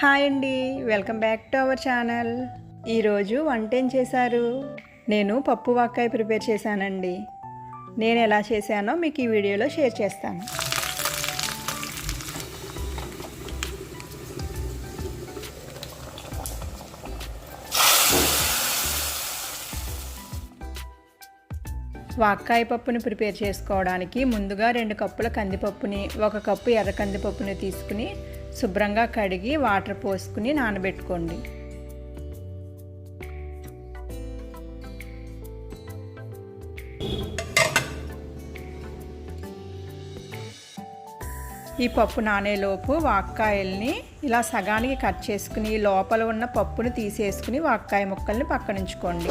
Hi అండి welcome back to our channel. ఈరోజు వంట ఏం చేశారు? నేను పప్పు వాక్కాయ ప్రిపేర్ చేశానండి. నేను ఎలా చేశానో మీకు ఈ వీడియోలో షేర్ చేస్తాను. వాక్కాయ పప్పుని ప్రిపేర్ చేసుకోవడానికి ముందుగా రెండు కప్పుల కందిపప్పుని ఒక కప్పు ఎర్ర కందిపప్పుని తీసుకుని శుభ్రంగా కడిగి వాటర్ పోసుకుని నానబెట్టుకోండి. ఈ పప్పు నానేలోపు వాక్కాయల్ని ఇలా సగానికి కట్ చేసుకుని లోపల ఉన్న పప్పుని తీసేసుకుని వాక్కాయ ముక్కల్ని పక్కనుంచుకోండి.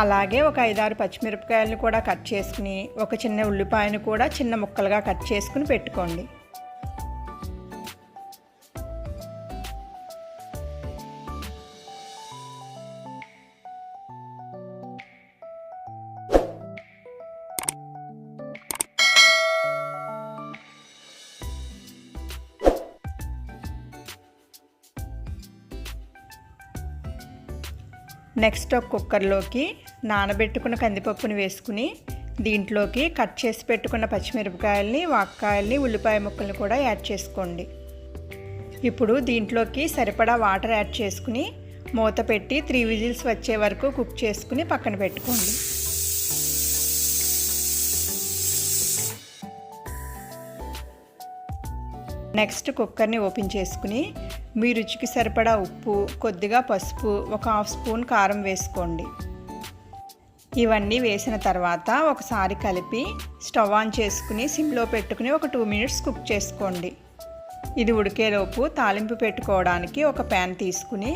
అలాగే ఒక ఐదారు పచ్చిమిరపకాయలను కూడా కట్ చేసుకుని ఒక చిన్న ఉల్లిపాయను కూడా చిన్న ముక్కలుగా కట్ చేసుకుని పెట్టుకోండి. నెక్స్ట్ ఒక కుక్కర్లోకి నానబెట్టుకున్న కందిపప్పుని వేసుకుని దీంట్లోకి కట్ చేసి పెట్టుకున్న పచ్చిమిరపకాయల్ని వాక్కాయల్ని ఉల్లిపాయ ముక్కల్ని కూడా యాడ్ చేసుకోండి. ఇప్పుడు దీంట్లోకి సరిపడా వాటర్ యాడ్ చేసుకుని మూత పెట్టి త్రీ విజిల్స్ వచ్చే వరకు కుక్ చేసుకుని పక్కన పెట్టుకోండి. నెక్స్ట్ కుక్కర్ని ఓపెన్ చేసుకుని మీ రుచికి సరిపడా ఉప్పు కొద్దిగా పసుపు ఒక హాఫ్ స్పూన్ కారం వేసుకోండి. ఇవన్నీ వేసిన తర్వాత ఒకసారి కలిపి స్టవ్ ఆన్ చేసుకుని సిమ్లో పెట్టుకుని ఒక టూ మినిట్స్ కుక్ చేసుకోండి. ఇది ఉడికేలోపు తాలింపు పెట్టుకోవడానికి ఒక ప్యాన్ తీసుకుని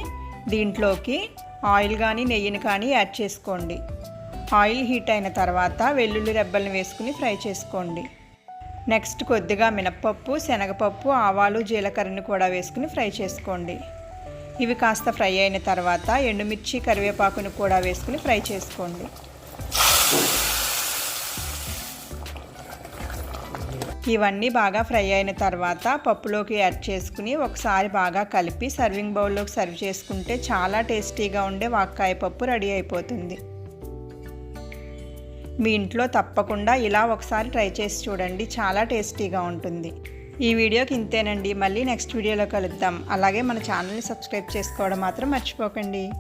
దీంట్లోకి ఆయిల్ కానీ నెయ్యిని కానీ యాడ్ చేసుకోండి. ఆయిల్ హీట్ అయిన తర్వాత వెల్లుల్లి రెబ్బల్ని వేసుకుని ఫ్రై చేసుకోండి. నెక్స్ట్ కొద్దిగా మినప్పప్పు శనగపప్పు ఆవాలు జీలకర్రని కూడా వేసుకుని ఫ్రై చేసుకోండి. ఇవి కాస్త ఫ్రై అయిన తర్వాత ఎండుమిర్చి కరివేపాకుని కూడా వేసుకుని ఫ్రై చేసుకోండి. ఇవన్నీ బాగా ఫ్రై అయిన తర్వాత పప్పులోకి యాడ్ చేసుకుని ఒకసారి బాగా కలిపి సర్వింగ్ బౌల్లోకి సర్వ్ చేసుకుంటే చాలా టేస్టీగా ఉండే వాక్కాయ పప్పు రెడీ అయిపోతుంది. మీ ఇంట్లో తప్పకుండా ఇలా ఒకసారి ట్రై చేసి చూడండి. చాలా టేస్టీగా ఉంటుంది. ఈ వీడియోకి ఇంతేనండి. మళ్ళీ నెక్స్ట్ వీడియోలో కలుద్దాం. అలాగే మన ఛానల్ని సబ్స్క్రైబ్ చేసుకోవడం మాత్రం మర్చిపోకండి.